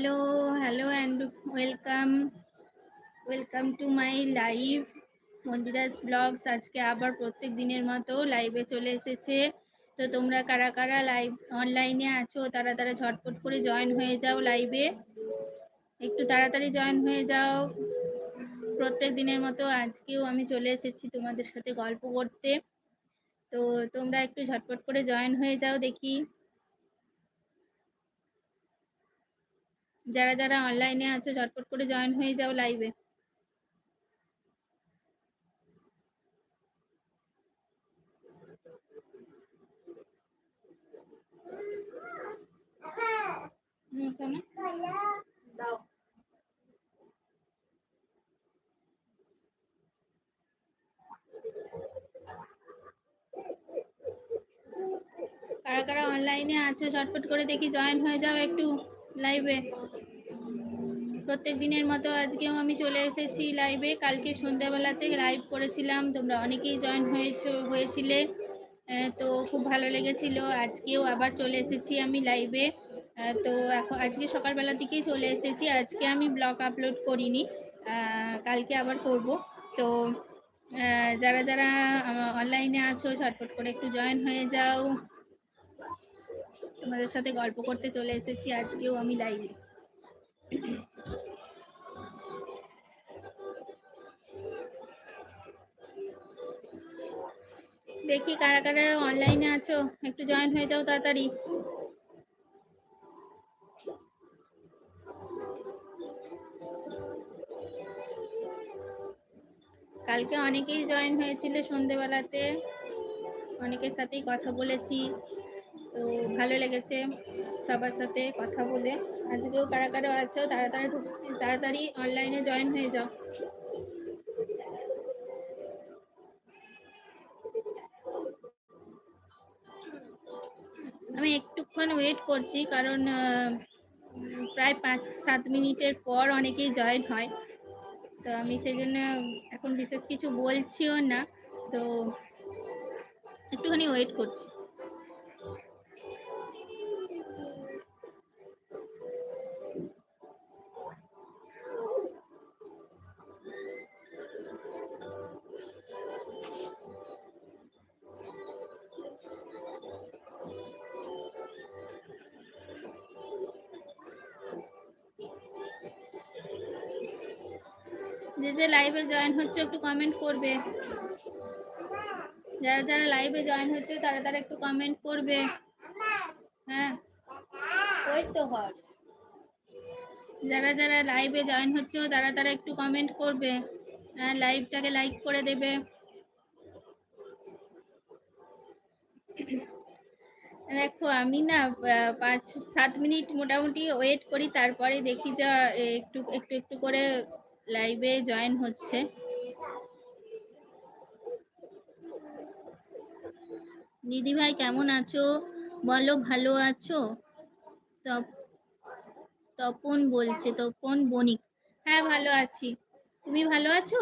Hello hello and welcome welcome to my live Mandira's blogs আজকে আবার প্রত্যেক দিনের মতো লাইভে চলে এসেছে। তো তোমরা কারা কারা লাইভ অনলাইনে আছো, তারা তারা ঝটপট করে জয়েন হয়ে যাও লাইভে একটু তাড়াতাড়ি জয়েন হয়ে যাও। প্রত্যেক দিনের মতো আজকেও আমি চলে এসেছি তোমাদের সাথে গল্প করতে। তো তোমরা একটু ঝটপট করে জয়েন হয়ে যাও দেখি। যারা যারা অনলাইনে আছো, ঝটপট করে জয়েন হয়ে যাও লাইভে কারা কারা অনলাইনে আছো, ঝটপট করে দেখি জয়েন হয়ে যাও একটু লাইভে প্রত্যেক দিনের মতো আজকেও আমি চলে এসেছি লাইভে কালকে সন্ধ্যাবেলাতে লাইভ করেছিলাম। তোমরা অনেকেই জয়েন হয়েছো, হয়েছিলে। তো খুব ভালো লেগেছিল। আজকেও আবার চলে এসেছি আমি লাইভে তো এখন আজকে সকালবেলা থেকেই চলে এসেছি। আজকে আমি ব্লগ আপলোড করিনি। কালকে আবার করব। তো যারা যারা অনলাইনে আছো, ঝটপট করে একটু জয়েন হয়ে যাও। তোমাদের সাথে গল্প করতে চলে এসেছি আজকেও আমি লাইভে দেখি কারা কারা অনলাইনে আছো, একটু জয়েন হয়ে যাও তাড়াতাড়ি। কালকে অনেকেই জয়েন হয়েছিল সন্ধেবেলাতে, অনেকের সাথেই কথা বলেছি, তো ভালো লেগেছে সবার সাথে কথা বলে। আজকেও কারা কারা আছো, তাড়াতাড়ি তাড়াতাড়ি অনলাইনে জয়েন হয়ে যাও। ওয়েট করছি কারণ প্রায় পাঁচ সাত মিনিটের পর অনেকেই জয়েন হয়। তো আমি সেই জন্য এখন বিশেষ কিছু বলছিও না। তো একটুখানি ওয়েট করছি। লাইভে জয়েন হচ্ছে, একটু কমেন্ট করবে। যারা যারা লাইভে জয়েন হচ্ছে, তারা তারা একটু কমেন্ট করবে। হ্যাঁ ওই তো হর যারা যারা লাইভে জয়েন হচ্ছে, তারা তারা একটু কমেন্ট করবে। হ্যাঁ লাইভটাকে লাইক করে দেবে। দেখো, আমি না পাঁচ, সাত মিনিট মোটামুটি ওয়েট করি, তারপরে দেখি যা, একটু একটু একটু করে লাইভে জয়েন হচ্ছে। দিদি ভাই, কেমন আছো? বলো, ভালো আছো? তপন বলছে, তপন বণিক। হ্যাঁ ভালো আছি। তুমি ভালো আছো?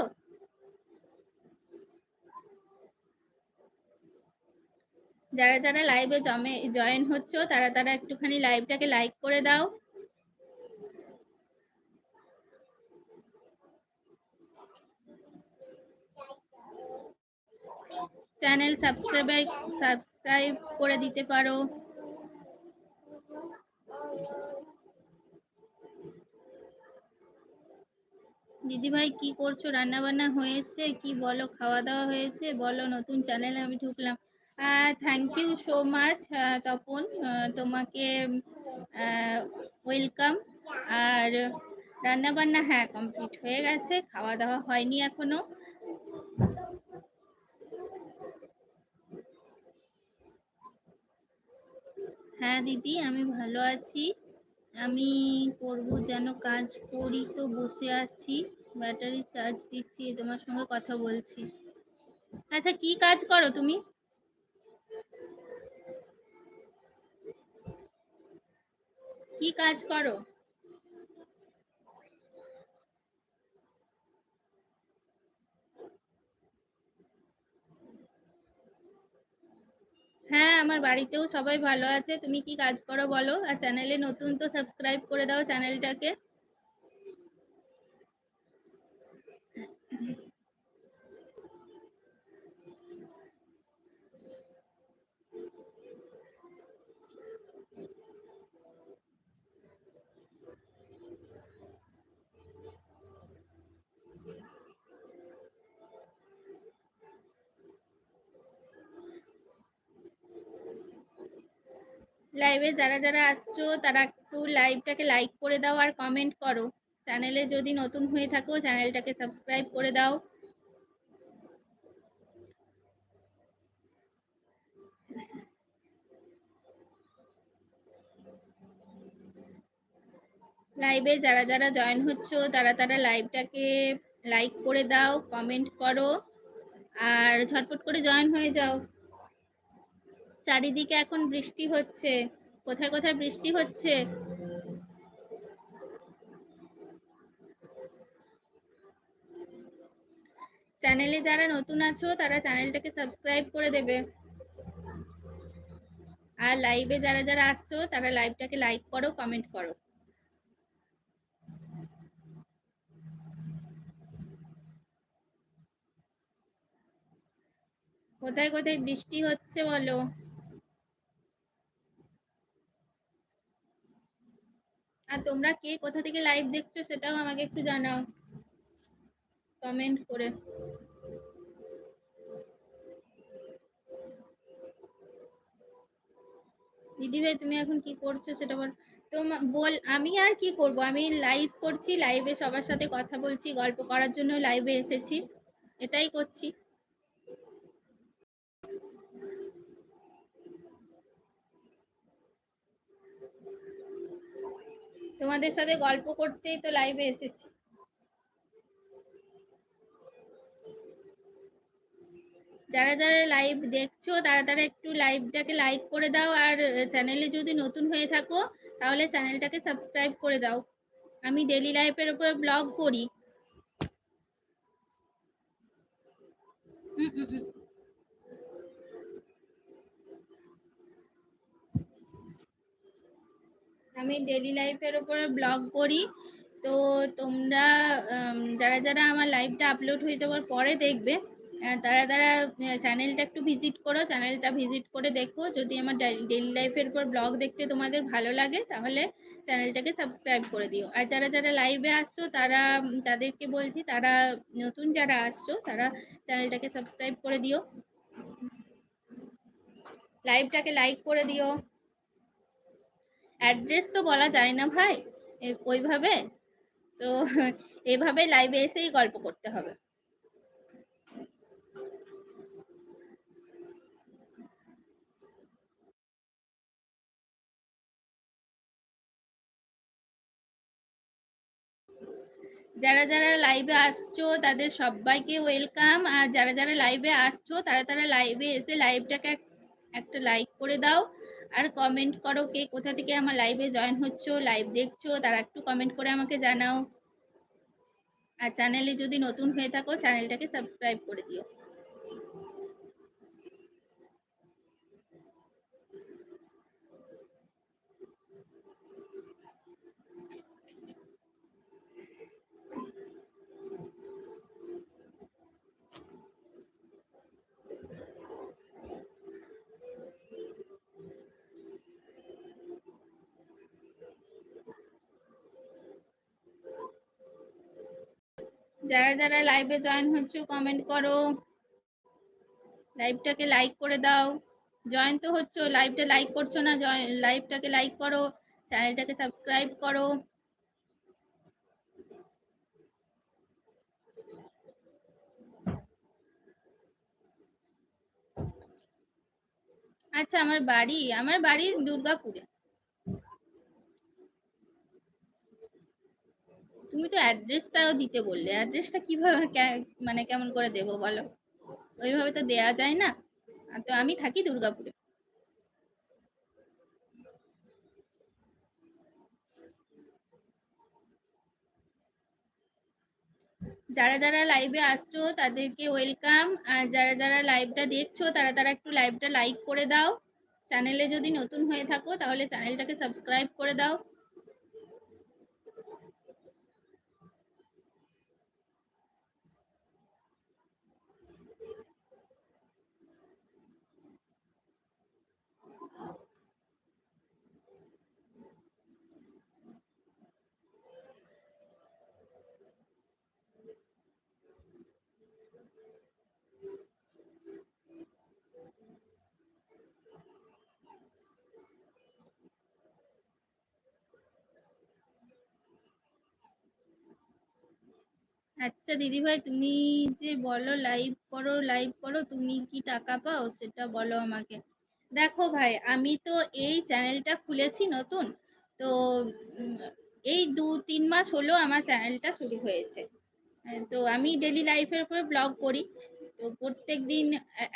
যারা যারা লাইভে জমে, জয়েন হচ্ছে, তারা তারা একটুখানি লাইভটাকে লাইক করে দাও। চ্যানেল সাবস্ক্রাইব সাবস্ক্রাইব করে দিতে পারো। দিদিভাই, কি করছ? রান্না বান্না হয়েছে? কি বলো? খাওয়া দাওয়া হয়েছে? বলো, নতুন চ্যানেলে আমি ঢুকলাম। Thank you so much Tapan. তোমাকে ওয়েলকাম আর রান্না বান্না হ্যাঁ কমপ্লিট হয়ে গেছে। খাওয়া দাওয়া হয়নি এখনও। হ্যাঁ দিদি, আমি ভালো আছি। আমি করব যেন কাজ করি তো, বসে আছি। ব্যাটারি চার্জ দিচ্ছি তোমার সঙ্গে কথা বলছি। আচ্ছা কি কাজ করো তুমি? কি কাজ করো? হ্যাঁ আমার বাড়িতেও সবাই ভালো আছে। তুমি কি কাজ করো বলো? আর চ্যানেলে নতুন তো সাবস্ক্রাইব করে দাও চ্যানেলটাকে লাইভে যারা যারা আসছো, তারা একটু লাইভটাকে লাইক করে দাও আর কমেন্ট করো। চ্যানেলে যদি নতুন হয়ে থাকো চ্যানেলটাকে সাবস্ক্রাইব করে দাও। লাইভে যারা যারা জয়েন হচ্ছ, তারা তারা লাইভটাকে লাইক করে দাও কমেন্ট করো। আর ঝটপট করে জয়েন হয়ে যাও। চারিদিকে এখন বৃষ্টি হচ্ছে। কোথায় কোথায় বৃষ্টি হচ্ছে? চ্যানেলে যারা নতুন আছো, তারা চ্যানেলটাকে সাবস্ক্রাইব করে দেবে। আর লাইভে যারা যারা আসছো, তারা লাইভটাকে লাইক করো কমেন্ট করো। কোথায় কোথায় বৃষ্টি হচ্ছে বলো? আর তোমরা কে কোথা থেকে লাইভ দেখছ সেটাও আমাকে একটু জানাও। কমেন্ট করে। দিদি ভাই, তুমি এখন কি করছ সেটা বল। তো বল, আমি আর কি করব? আমি লাইভ করছি লাইভে সবার সাথে কথা বলছি, গল্প করার জন্য লাইভে এসেছি। এটাই করছি। তোমাদের সাথে গল্প করতেই তো লাইভে এসেছি। যারা যারা লাইভ দেখছ, তারা তারা একটু লাইভটাকে লাইক করে দাও আর চ্যানেলে যদি নতুন হয়ে থাকো, তাহলে চ্যানেলটাকে সাবস্ক্রাইব করে দাও। আমি ডেলি লাইফের উপর ব্লগ করি। হুম হুম আমি ডেলি লাইফের উপর ব্লগ করি। তো তোমরা যারা যারা আমার লাইভটা আপলোড হয়ে যাওয়ার পরে দেখবে তারা তারা চ্যানেলটা একটু ভিজিট করো চ্যানেলটা ভিজিট করে দেখো। যদি আমার ডেলি লাইফের উপর ব্লগ দেখতে তোমাদের ভালো লাগে, তাহলে চ্যানেলটাকে সাবস্ক্রাইব করে দিও। আর যারা যারা লাইভে আসছো, তারা, তাদেরকে বলছি, তারা নতুন যারা আসছো, তারা চ্যানেলটাকে সাবস্ক্রাইব করে দিও। লাইভটাকে লাইক করে দিও। অ্যাড্রেস তো বলা যায় না ভাই। ওইভাবে? তো এভাবে লাইভে এসেই গল্প করতে হবে। যারা যারা লাইভে আসছো, তাদের সবাইকে ওয়েলকাম আর যারা যারা লাইভে আসছো, তারা তারা লাইভে এসে লাইভটাকে একটা লাইক করে দাও। আর কমেন্ট করো কে কোথা থেকে আমার লাইভে জয়েন হচ্ছো লাইভ দেখছ, তারা একটু কমেন্ট করে আমাকে জানাও। আর চ্যানেলে যদি নতুন হয়ে থাকো চ্যানেলটাকে সাবস্ক্রাইব করে দিও। যারা যারা লাইভে জয়েন হচ্ছে কমেন্ট করো। লাইভটাকে লাইক করে দাও। জয়েন তো হচ্ছে লাইভটা লাইক করছ না লাইভটাকে লাইক করো। চ্যানেলটাকে সাবস্ক্রাইব করো। আচ্ছা আমার বাড়ি আমার বাড়ি দুর্গাপুরে। তুমি তো অ্যাড্রেসটাও দিতে বললে। অ্যাড্রেসটা কীভাবে মানে কেমন করে দেবো বলো? ওইভাবে তো দেয়া যায় না। তো আমি থাকি দুর্গাপুরে। যারা যারা লাইভে আসছো, তাদেরকে ওয়েলকাম আর যারা যারা লাইভটা দেখছ, তারা তারা একটু লাইভটা লাইক করে দাও। চ্যানেলে যদি নতুন হয়ে থাকো, তাহলে চ্যানেলটাকে সাবস্ক্রাইব করে দাও। আচ্ছা দিদিভাই, তুমি যে বলো লাইভ করো লাইভ করো, তুমি কি টাকা পাও সেটা বলো আমাকে। দেখো ভাই, আমি তো এই চ্যানেলটা খুলেছি নতুন, তো এই দু তিন মাস হলো আমার চ্যানেলটা শুরু হয়েছে। তো আমি ডেলি লাইফের উপর ব্লগ করি। তো প্রত্যেক দিন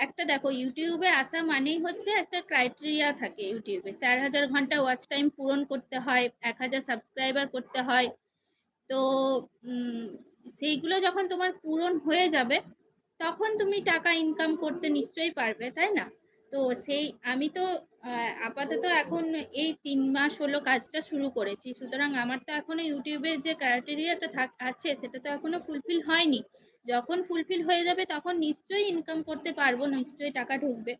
একটা দেখো ইউটিউবে আসা মানেই হচ্ছে একটা ক্রাইটেরিয়া থাকে ইউটিউবে চার হাজার ঘণ্টা ওয়াচ টাইম পূরণ করতে হয়, এক হাজার সাবস্ক্রাইবার করতে হয়। তো সেইগুলো যখন তোমার পূরণ হয়ে যাবে, তখন তুমি টাকা ইনকাম করতে নিশ্চয়ই পারবে, তাই না? তো সেই, আমি তো আপাতত এখন এই তিন মাস হলো কাজটা শুরু করেছি। সুতরাং আমার তো এখনও ইউটিউবের যে ক্রাইটেরিয়াটা থাক, আছে, সেটা তো এখনও ফুলফিল হয়নি। যখন ফুলফিল হয়ে যাবে, তখন নিশ্চয়ই ইনকাম করতে পারব, নিশ্চয়ই টাকা ঢুকবে।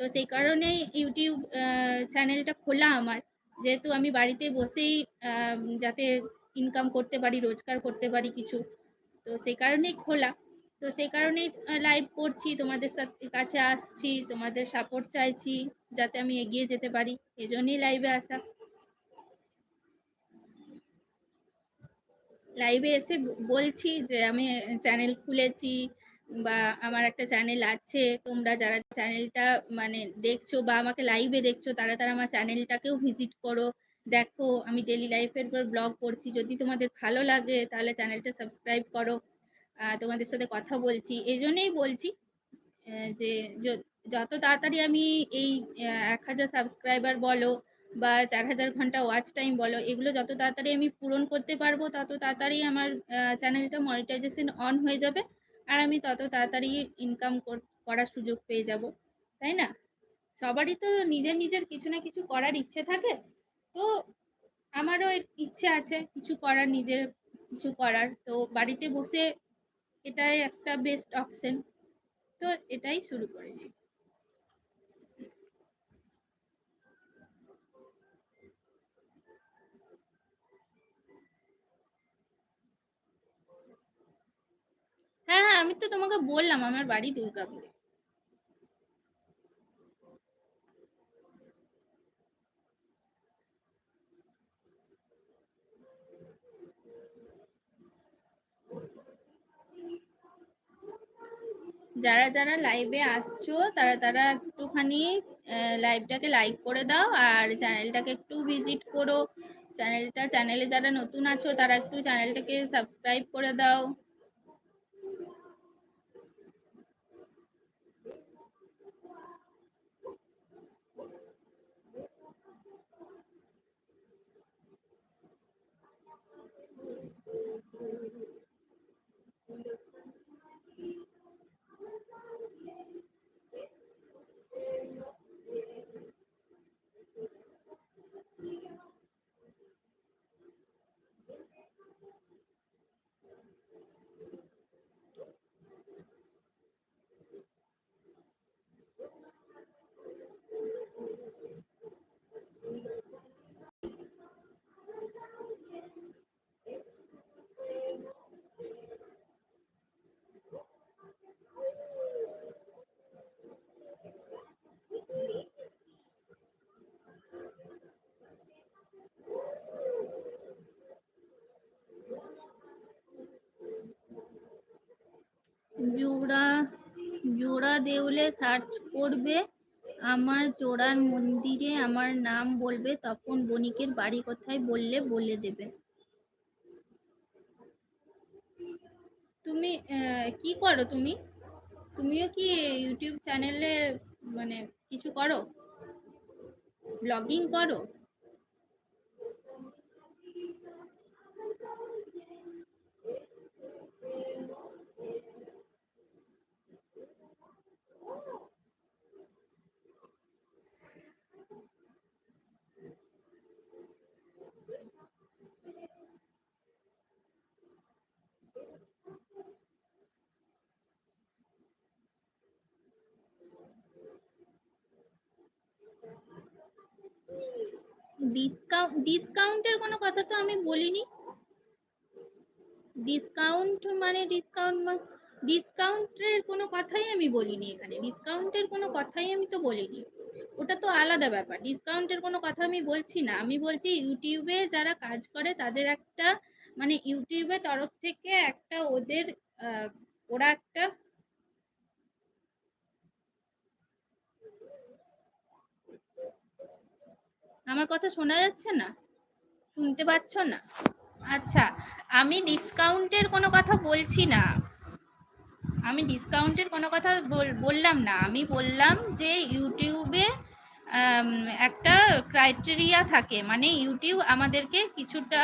তো সেই কারণেই ইউটিউব চ্যানেলটা খোলা আমার। যেহেতু আমি বাড়িতে বসেই যাতে ইনকাম করতে পারি, রোজগার করতে পারি কিছু। তো সেই কারণেই খোলা। তো সেই কারণেই লাইভ করছি, তোমাদের সাথে, কাছে আসছি, তোমাদের সাপোর্ট চাইছি, যাতে আমি এগিয়ে যেতে পারি। এজন্যই লাইভে আসা। লাইভে এসে বলছি যে আমি চ্যানেল খুলেছি বা আমার একটা চ্যানেল আছে। তোমরা যারা চ্যানেলটা মানে দেখছ বা আমাকে লাইভে দেখছ, তারা তারা আমার চ্যানেলটাকেও ভিজিট করো। দেখো, আমি ডেলি লাইফের উপর ব্লগ করছি। যদি তোমাদের ভালো লাগে, তাহলে চ্যানেলটা সাবস্ক্রাইব করো। তোমাদের সাথে কথা বলছি। এই জন্যেই বলছি যে যত তাড়াতাড়ি আমি এই এক হাজার সাবস্ক্রাইবার বলো বা চার হাজার ঘণ্টা ওয়াচ টাইম বলো, এগুলো যত তাড়াতাড়ি আমি পূরণ করতে পারব, তত তাড়াতাড়ি আমার চ্যানেলটা মনিটাইজেশন অন হয়ে যাবে। আর আমি তত তাড়াতাড়ি ইনকাম করার সুযোগ পেয়ে যাব। তাই না? সবারই তো নিজের নিজের কিছু না কিছু করার ইচ্ছে থাকে। তো আমারও ইচ্ছে আছে কিছু করার, নিজের কিছু করার। তো বাড়িতে বসে এটাই একটা বেস্ট অপশন তো এটাই শুরু করেছি। হ্যাঁ হ্যাঁ আমি তো তোমাকে বললাম, আমার বাড়ি দুর্গাপুরে। যারা যারা লাইভে আসছো, তারা তারা একটুখানি লাইভটাকে লাইক করে দাও আর চ্যানেলটাকে একটু ভিজিট করো। চ্যানেলটা চ্যানেলে যারা নতুন আছো, তারা একটু চ্যানেলটাকে সাবস্ক্রাইব করে দাও। জোড়া জোড়া দেউলে সার্চ করবে, আমার জোড়ার মন্দিরে আমার নাম বলবে, তখন বণিকের বাড়ি কোথায় বললে বলে দেবে। তুমি কি করো তুমি? তুমিও কি ইউটিউব চ্যানেলে মানে কিছু করো? ব্লগিং করো? ডিসকাউন্ট ডিসকাউন্টের কোনো কথা তো আমি বলিনি। ডিসকাউন্ট মানে ডিসকাউন্ট ডিসকাউন্টের কোনো কথাই আমি বলিনি এখানে। ডিসকাউন্টের কোনো কথাই আমি তো বলিনি। ওটা তো আলাদা ব্যাপার। ডিসকাউন্টের কোনো কথা আমি বলছি না। আমি বলছি ইউটিউবে যারা কাজ করে, তাদের একটা মানে ইউটিউবের তরফ থেকে একটা ওদের ওরা একটা আমার কথা শোনা যাচ্ছে না? শুনতে পাচ্ছ না? আচ্ছা আমি ডিসকাউন্টের কোনো কথা বলছি না। আমি ডিসকাউন্টের কোনো কথা বললাম না। আমি বললাম যে ইউটিউবে একটা ক্রাইটেরিয়া থাকে। মানে ইউটিউব আমাদেরকে কিছুটা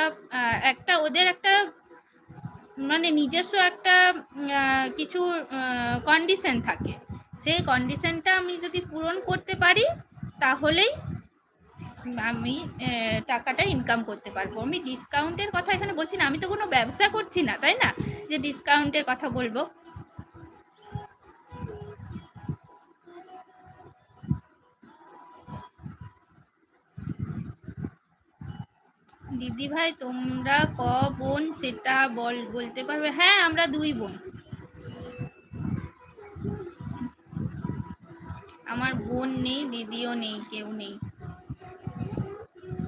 একটা ওদের একটা মানে নিজস্ব একটা কিছু কন্ডিশন থাকে। সেই কন্ডিশনটা আমি যদি পূরণ করতে পারি, তাহলেই আমি টাকাটা ইনকাম করতে পারব। আমি ডিসকাউন্টের কথা এখানে বলছি না, আমি তো কোনো ব্যবসা করছি না, তাই না? যে ডিসকাউন্টের কথা বলব। দিদি ভাই, তোমরা ক বোন সেটা বল, বলতে পারবে? হ্যাঁ আমরা দুই বোন। আমার বোন নেই, দিদিও নেই, কেউ নেই।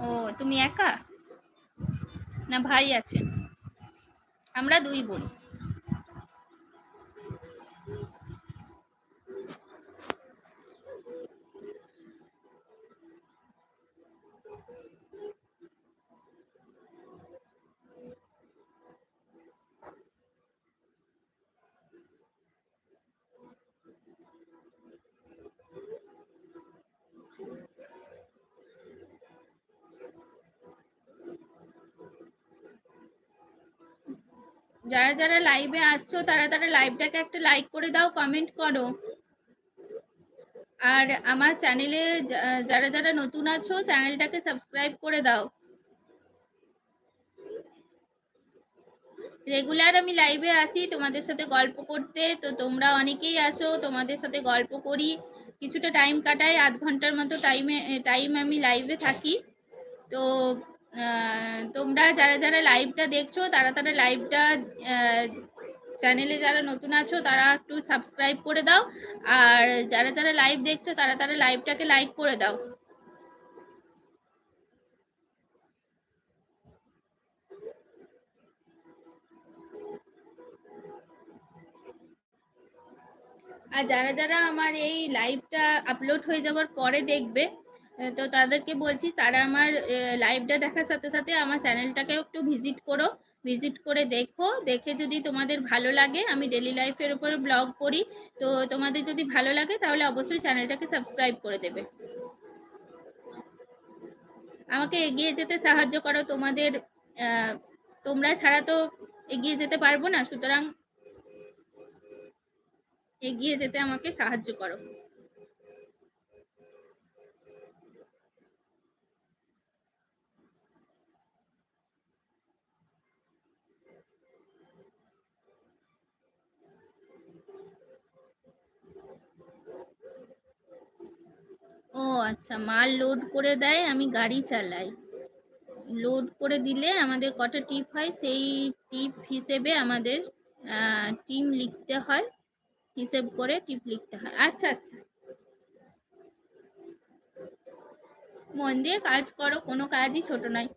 ও তুমি একা? না ভাই আছে? আমরা দুই বোন। যারা যারা লাইভে আসছো, তারা তারা লাইভটাকে একটা লাইক করে দাও কমেন্ট করো। আর আমার চ্যানেলে যারা যারা নতুন আছো চ্যানেলটাকে সাবস্ক্রাইব করে দাও। রেগুলার আমি লাইভে আসি, তোমাদের সাথে গল্প করতে। তো তোমরা অনেকেই আসো, তোমাদের সাথে গল্প করি। কিছুটা টাইম কাটাই, আধ ঘণ্টার মতো টাইমে টাইম আমি লাইভে থাকি। তো তোমরা যারা যারা লাইভটা দেখছ, তারা তারা লাইভটা চ্যানেলে যারা নতুন আছো, তারা একটু সাবস্ক্রাইব করে দাও। আর যারা যারা লাইভ দেখছ, তারা তারা লাইভটাকে লাইক করে দাও। আর যারা যারা আমার এই লাইভটা আপলোড হয়ে যাওয়ার পরে দেখবে তো তাদেরকে বলছি, তারা আমার লাইভটা দেখার সাথে সাথে আমার চ্যানেলটাকেও একটু ভিজিট করো। ভিজিট করে দেখো, দেখে যদি তোমাদের ভালো লাগে, আমি ডেলি লাইফের উপরে ব্লগ করি। তো তোমাদের যদি ভালো লাগে, তাহলে অবশ্যই চ্যানেলটাকে সাবস্ক্রাইব করে দেবে। আমাকে এগিয়ে যেতে সাহায্য করো, তোমাদের তোমরা ছাড়া তো এগিয়ে যেতে পারব না, সুতরাং এগিয়ে যেতে আমাকে সাহায্য করো। আচ্ছা মাল লোড করে দেয়, আমি গাড়ি চালাই। লোড করে দিলে আমাদের কটা টিপ হয়, সেই টিপ হিসেবে আমাদের টিম লিখতে হয়। হিসেব করে টিপ লিখতে হয়। আচ্ছা আচ্ছা। মন দিয়ে কাজ করো, কোনো কাজই ছোট নয়।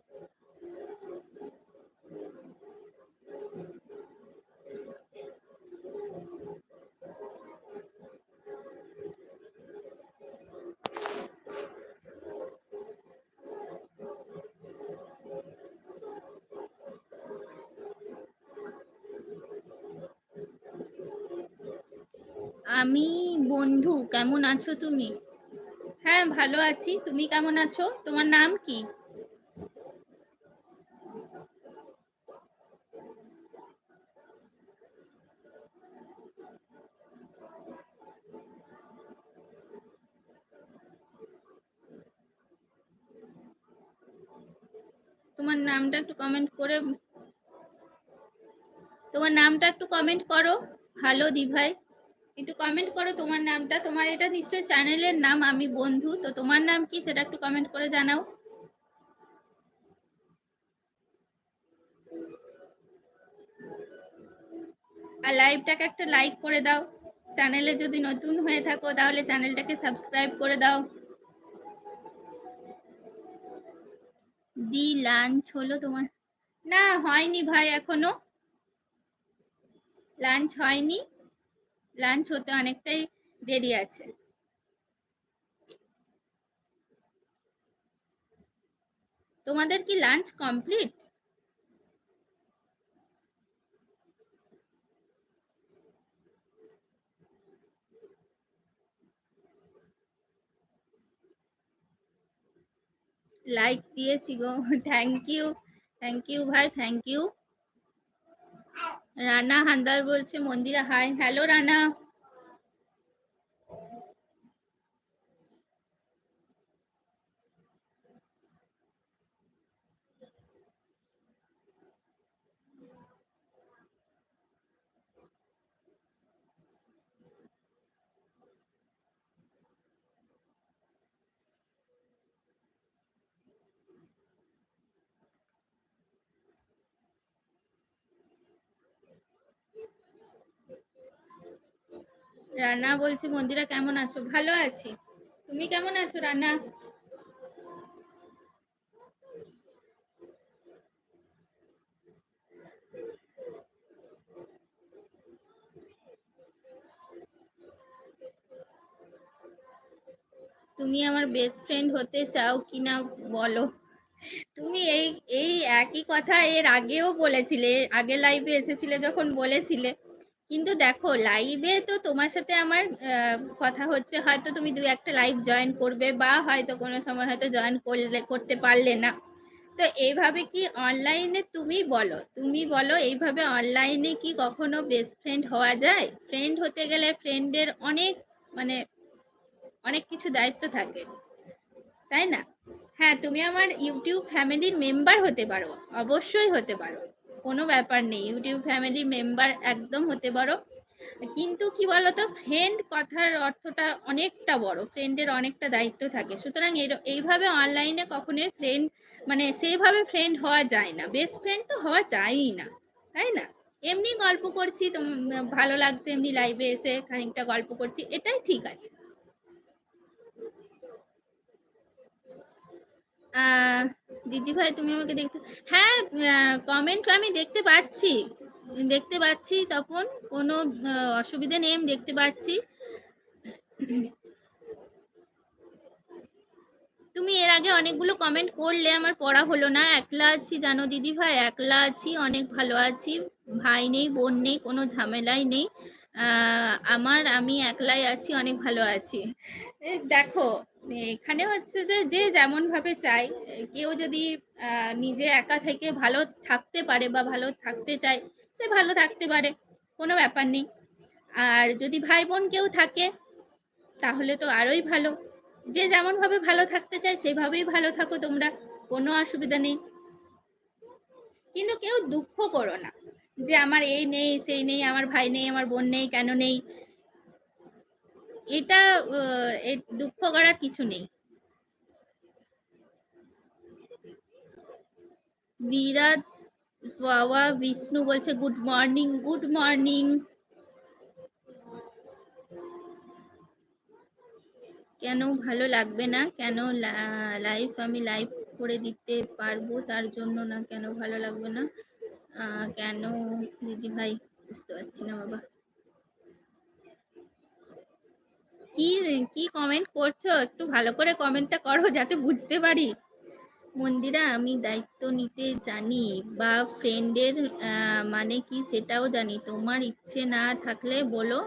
আমি বন্ধু, কেমন আছো তুমি? হ্যাঁ ভালো আছি। তুমি কেমন আছো? তোমার নাম কি? তোমার নামটা একটু কমেন্ট করে তোমার নামটা একটু কমেন্ট করো। হ্যালো দি ভাই একটু কমেন্ট করো তোমার নামটা। তোমার এটা নিশ্চয় চ্যানেলের নাম, আমি বন্ধু, তো তোমার নাম কি সেটা একটু কমেন্ট করে জানাও। আর লাইভটাকে একটা লাইক করে দাও। চ্যানেলে যদি নতুন হয়ে থাকো, তাহলে চ্যানেলটাকে সাবস্ক্রাইব করে দাও। দি লাঞ্চ হলো তোমার। না, হয়নি ভাই এখনও। লাঞ্চ হয়নি। লাঞ্চ হতে অনেকটাই দেরি আছে। তোমাদের কি লাঞ্চ কমপ্লিট লাইক দিয়েছি গো। থ্যাংক ইউ থ্যাংক ইউ ভাই থ্যাংক ইউ রানা হান্দার বলছে মন্দিরা হাই হ্যালো রানা। রানা বলছে, মন্দিরা কেমন আছো? ভালো আছি। তুমি কেমন আছো, রানা? তুমি আমার বেস্ট ফ্রেন্ড হতে চাও কিনা বলো। তুমি এই এই একই কথা এর আগেও বলেছিলে আগে লাইভে এসেছিলে যখন বলেছিলে। কিন্তু দেখো লাইভে তো তোমার সাথে আমার কথা হচ্ছে হয়তো তুমি দু একটা লাইভ জয়েন করবে বা হয়তো কোনো সময় হয়তো জয়েন করলে, করতে পারলে না। তো এইভাবে কি অনলাইনে তুমি বলো তুমি বলো এইভাবে অনলাইনে কি কখনো বেস্ট ফ্রেন্ড হওয়া যায়? ফ্রেন্ড হতে গেলে ফ্রেন্ডের অনেক মানে অনেক কিছু দায়িত্ব থাকে, তাই না? হ্যাঁ তুমি আমার ইউটিউব ফ্যামিলির মেম্বার হতে পারো, অবশ্যই হতে পারো। কোনো ব্যাপার নেই। ইউটিউব ফ্যামিলির মেম্বার একদম হতে পারো। কিন্তু কি বলতো ফ্রেন্ড কথার অর্থটা অনেকটা বড়। ফ্রেন্ডের অনেকটা দায়িত্ব থাকে। সুতরাং এইভাবে অনলাইনে কখনোই ফ্রেন্ড মানে সেইভাবে ফ্রেন্ড হওয়া যায় না। বেস্ট ফ্রেন্ড তো হওয়া যায়ই না। তাই না? এমনি গল্প করছি ভালো লাগছে, এমনি লাইভে এসে খানিকটা গল্প করছি, এটাই ঠিক আছে। দিদি ভাই, তুমি আমাকে দেখতে হ্যাঁ কমেন্ট আমি দেখতে পাচ্ছি। দেখতে পাচ্ছি তখন কোনো অসুবিধা নেই, আমি দেখতে পাচ্ছি। তুমি এর আগে অনেকগুলো কমেন্ট করলে, আমার পড়া হলো না। একলা আছি জানো দিদি ভাই, একলা আছি, অনেক ভালো আছি। ভাই নেই, বোন নেই, কোনো ঝামেলাই নেই। আমার, আমি একলাই আছি, অনেক ভালো আছি। দেখো এখানে হচ্ছে যে যে যেমনভাবে চায় কেউ যদি নিজে একা থেকে ভালো থাকতে পারে বা ভালো থাকতে চায়, সে ভালো থাকতে পারে, কোনো ব্যাপার নেই। আর যদি ভাই বোন কেউ থাকে, তাহলে তো আরোই ভালো। যে যেমনভাবে ভালো থাকতে চায়, সেভাবেই ভালো থাকো তোমরা, কোনো অসুবিধা নেই। কিন্তু কেউ দুঃখ করো না যে, আমার এই নেই সেই নেই, আমার ভাই নেই, আমার বোন নেই, কেন নেই? এটা দুঃখ করার কিছু নেই। বিরাট, বাবা, বিষ্ণু বলছে, গুড মর্নিং গুড মর্নিং। কেন ভালো লাগবে না? কেন লাইভ আমি লাইভ করে দিতে পারব তার জন্য না? কেন ভালো লাগবে না? কেন দিদি ভাই বুঝতে পারছি না, বাবা। কি কি কমেন্ট করছ? একটু ভালো করে কমেন্টটা করো যাতে বুঝতে পারি। মন্দিরা, আমি দায়িত্ব নিতে জানি বা ফ্রেন্ডের মানে কি সেটাও জানি। তোমার ইচ্ছে না থাকলে বলো,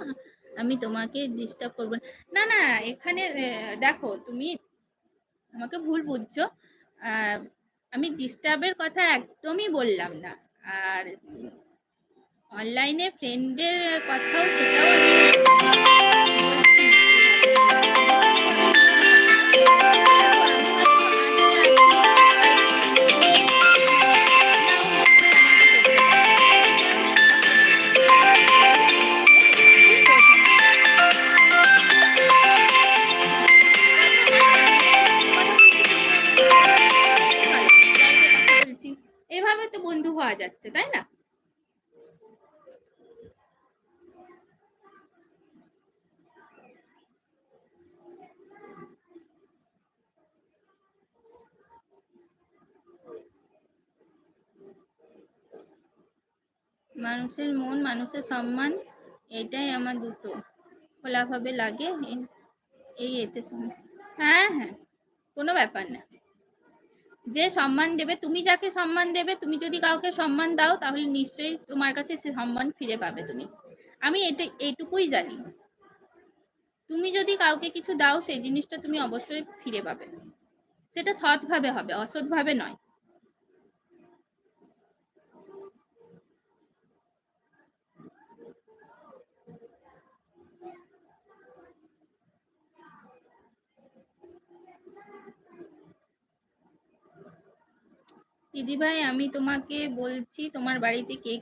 আমি তোমাকে ডিস্টার্ব করব না। না এখানে দেখো, তুমি আমাকে ভুল বুঝছ। আমি ডিস্টার্বের কথা একদমই বললাম না। আর অনলাইনে ফ্রেন্ডের কথাও সেটাও পাওয়া যাচ্ছে, তাই না? মানুষের মন, মানুষের সম্মান, এটাই আমার দুটো। খোলাভাবে লাগে এই এতে হ্যাঁ হ্যাঁ কোনো ব্যাপার না। যে সম্মান দেবে, তুমি যাকে সম্মান দেবে, তুমি যদি কাউকে সম্মান দাও, তাহলে নিশ্চয়ই তোমার কাছে সে সম্মান ফিরে পাবে তুমি। আমি এটা এইটুকুই জানি। তুমি যদি কাউকে কিছু দাও, সেই জিনিসটা তুমি অবশ্যই ফিরে পাবে। সেটা সৎভাবে হবে, অসৎভাবে নয়। দিদিভাই আমি তোমাকে বলছি, তোমার বাড়িতে কে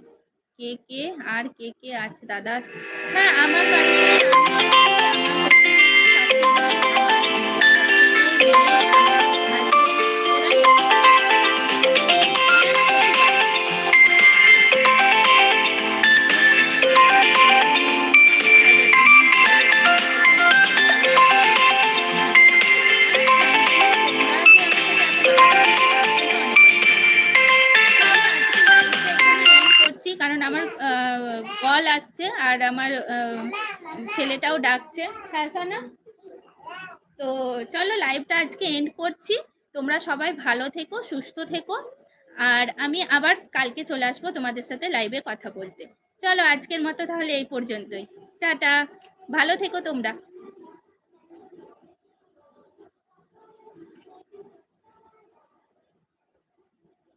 কে কে আর কে কে আছে? দাদা হ্যাঁ আমার বাড়িতে ডাকছে। হ্যাঁ সোনা? তো চলো লাইভটা আজকে এন্ড করছি। তোমরা সবাই ভালো থেকো, সুস্থ থেকো। আর আমি আবার কালকে চলে আসব তোমাদের সাথে লাইভে কথা বলতে। চলো আজকের মতো তাহলে এই পর্যন্তই। টাটা। ভালো থেকো তোমরা।